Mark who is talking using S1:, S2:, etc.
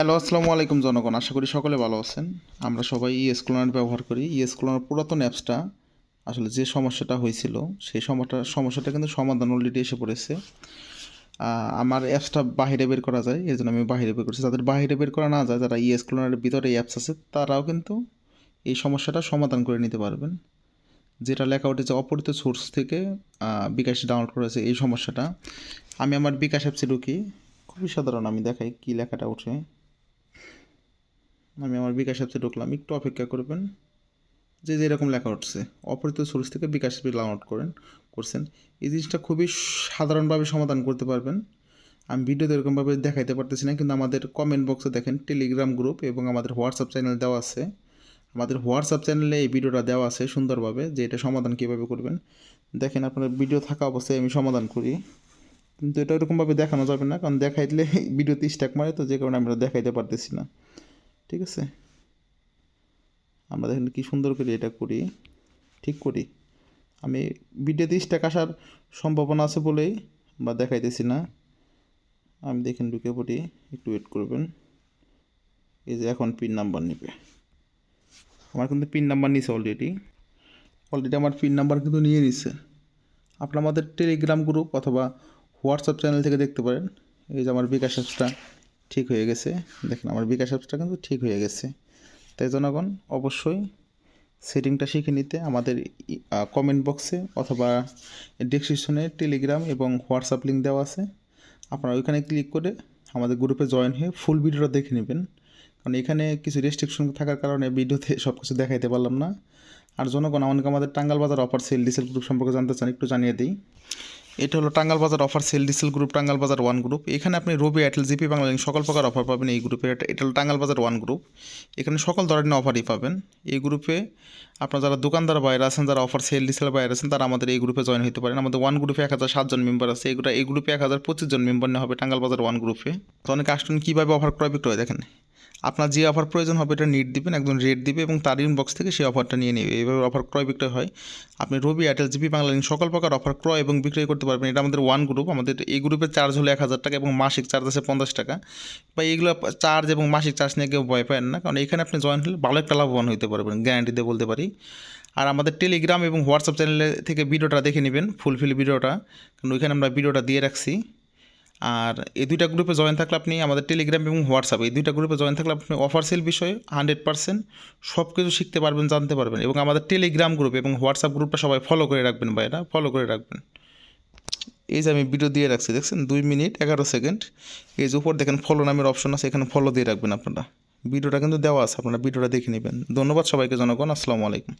S1: Hello, আসসালামু আলাইকুম জনগণ। আশা করি সকলে ভালো আছেন। আমরা সবাই ইএস ক্লোনার ব্যবহার করি। ইএস ক্লোনার পুরাতন অ্যাপসটা আসলে যে সমস্যাটা হয়েছিল, সেই সমস্যাটা সমস্যাটা কিন্তু সমাধান অলরেডি এসে পড়েছে। আমার অ্যাপসটা বাইরে বের করা যায় এর জন্য আমি বাইরে বের করছি। যাদের বাইরে বের করা না যায়, যারা ইএস ক্লোনারের ভিতরে অ্যাপস আছে, তারাও কিন্তু এই সমস্যাটা সমাধান করে নিতে পারবেন। যেটা লেখা উঠেছে অপরিত সোর্স থেকে বিকাশ ডাউনলোড করেছে এই সমস্যাটা। আমি আমার বিকাশ অ্যাপসে ঢুকি। খুবই সাধারণ, আমি দেখাই কী লেখাটা উঠে। আমি আমার বিকাশ অ্যাপসে ঢুকলাম, একটু অপেক্ষা করবেন। যে যেরকম লেখা উঠছে অপরিত সোর্স থেকে বিকাশ অ্যাপে ডাউনলোড করেন, করছেন। এই জিনিসটা খুবই সাধারণভাবে সমাধান করতে পারবেন। আমি ভিডিওতে এরকমভাবে দেখাইতে পারতেছি না, কিন্তু আমাদের কমেন্ট বক্সে দেখেন টেলিগ্রাম গ্রুপ এবং আমাদের হোয়াটসঅ্যাপ চ্যানেল দেওয়া আছে। আমাদের হোয়াটসঅ্যাপ চ্যানেলে এই ভিডিওটা দেওয়া আছে সুন্দরভাবে, যে এটা সমাধান কীভাবে করবেন। দেখেন আপনার ভিডিও থাকা অবস্থায় আমি সমাধান করি। কিন্তু এটা এরকমভাবে দেখানো যাবে না, কারণ দেখাইলে ভিডিওতে স্ট্যাক মারে, তো যে কারণে আমরা দেখাইতে পারতেছি না। ঠিক আছে? আমরা দেখেন কি সুন্দর করে এটা করি। ঠিক করি। আমি ভিডিওতে স্ট্যাক আসার সম্ভাবনা আছে বলেই বা দেখাইতেছি না। আমি দেখেন ঢুকে পড়ি, একটু ওয়েট করবেন। এই যে এখন পিন নাম্বার নেবে। আমার কিন্তু পিন নাম্বার নিছে অলরেডি অলরেডি আমার পিন নাম্বার কিন্তু নিয়ে নিছে। আপনার আমাদের টেলিগ্রাম গ্রুপ অথবা হোয়াটসঅ্যাপ চ্যানেল থেকে দেখতে পারেন। এই যে আমার বিকাশ অ্যাপসটা। ঠিক হয়ে গেছে। দেখেন আমার বিকাশ অ্যাপসটা কিন্তু ঠিক হয়ে গেছে। তাই জনগণ অবশ্যই সেটিংটা শিখে নিতে আমাদের কমেন্ট বক্সে অথবা ডিসক্রিপশনে টেলিগ্রাম এবং হোয়াটসঅ্যাপ লিঙ্ক দেওয়া আছে। আপনারা ওইখানে ক্লিক করে আমাদের গ্রুপে জয়েন হয়ে ফুল ভিডিওটা দেখে নেবেন। কারণ এখানে কিছু রেস্ট্রিকশন থাকার কারণে ভিডিওতে সব কিছু দেখাইতে পারলাম না। আর জনগণ আমাকে আমাদের টাঙ্গাল বাজার অফার সেল ডিসেল গ্রুপ সম্পর্কে জানতে চান, একটু জানিয়ে দিই। এটা হলো টাঙ্গাল বাজার offer sale diesel group Tangail Bazar one group এখানে আপনি Robi Airtel GP Banglalink সকল প্রকার অফার পাবেন এই গ্রুপে এটা হলো টাঙ্গাল বাজার ওয়ান গ্রুপ এখানে সকল ধরনের অফারই পাবেন। এই গ্রুপে আপনার যারা দোকানদার বাইরে আছেন, যারা অফার সেল ডিসেল বাইরে আছেন, তারা আমাদের এই গ্রুপে জয়েন হতে পারেন। আমাদের ওয়ান গ্রুপে এক হাজার সাতজন মেম্বার আছে। এই গ্রুপে এক হাজার পঁচিশ জন মেম্বার নেওয়া হবে টাঙ্গাল বাজার ওয়ান গ্রুপে তো অনেকে আসবেন কীভাবে অফার ক্রয় বিক্রয় দেখেন? আপনার যে অফার প্রয়োজন হবে, এটা নিট দিবেন একজন রেট দিবে এবং তার ইনবক্স থেকে সেই অফারটা নিয়ে নেবে। এইভাবে অফার ক্রয় বিক্রয় হয়। আপনি রবি এয়ারটেল জিপি বাংলা সকল প্রকার অফার ক্রয় এবং বিক্রয় করতে পারবেন। এটা আমাদের ওয়ান গ্রুপ আমাদের এই গ্রুপের চার্জ হলো এক হাজার টাকা এবং মাসিক চার্জ আছে পঞ্চাশ টাকা। বা এইগুলো চার্জ এবং মাসিক চার্জ নিয়ে কেউ ভয় পায় না, কারণ এখানে আপনি জয়েন হলে ভালো একটা লাভবান হতে পারবেন গ্যারান্টি দিয়ে বলতে পারি। আর আমাদের টেলিগ্রাম এবং হোয়াটসঅ্যাপ চ্যানেলে থেকে ভিডিওটা দেখে নেবেন ফুলফিল ভিডিওটা কারণ ওইখানে আমরা ভিডিওটা দিয়ে রাখছি। আর এই দুইটা গ্রুপে জয়েন থাকলে আপনি আমাদের টেলিগ্রাম এবং হোয়াটসঅ্যাপ এই দুইটা গ্রুপে জয়েন থাকলে আপনি অফার সেল বিষয়ে হান্ড্রেড পার্সেন্ট সব কিছু শিখতে পারবেন, জানতে পারবেন এবং আমাদের টেলিগ্রাম গ্রুপ এবং হোয়াটসঅ্যাপ গ্রুপটা সবাই ফলো করে রাখবেন এটা ফলো করে রাখবেন। এই যে আমি ভিডিও দিয়ে রাখছি, দেখছেন? দুই মিনিট, এগারো সেকেন্ড এই যে উপর দেখেন ফলো নামের অপশন আছে, এখানে ফলো দিয়ে রাখবেন আপনারা। ভিডিওটা কিন্তু দেওয়া আছে, আপনারা ভিডিওটা দেখে নেবেন। ধন্যবাদ সবাইকে, জনগণ, আসসালামু আলাইকুম।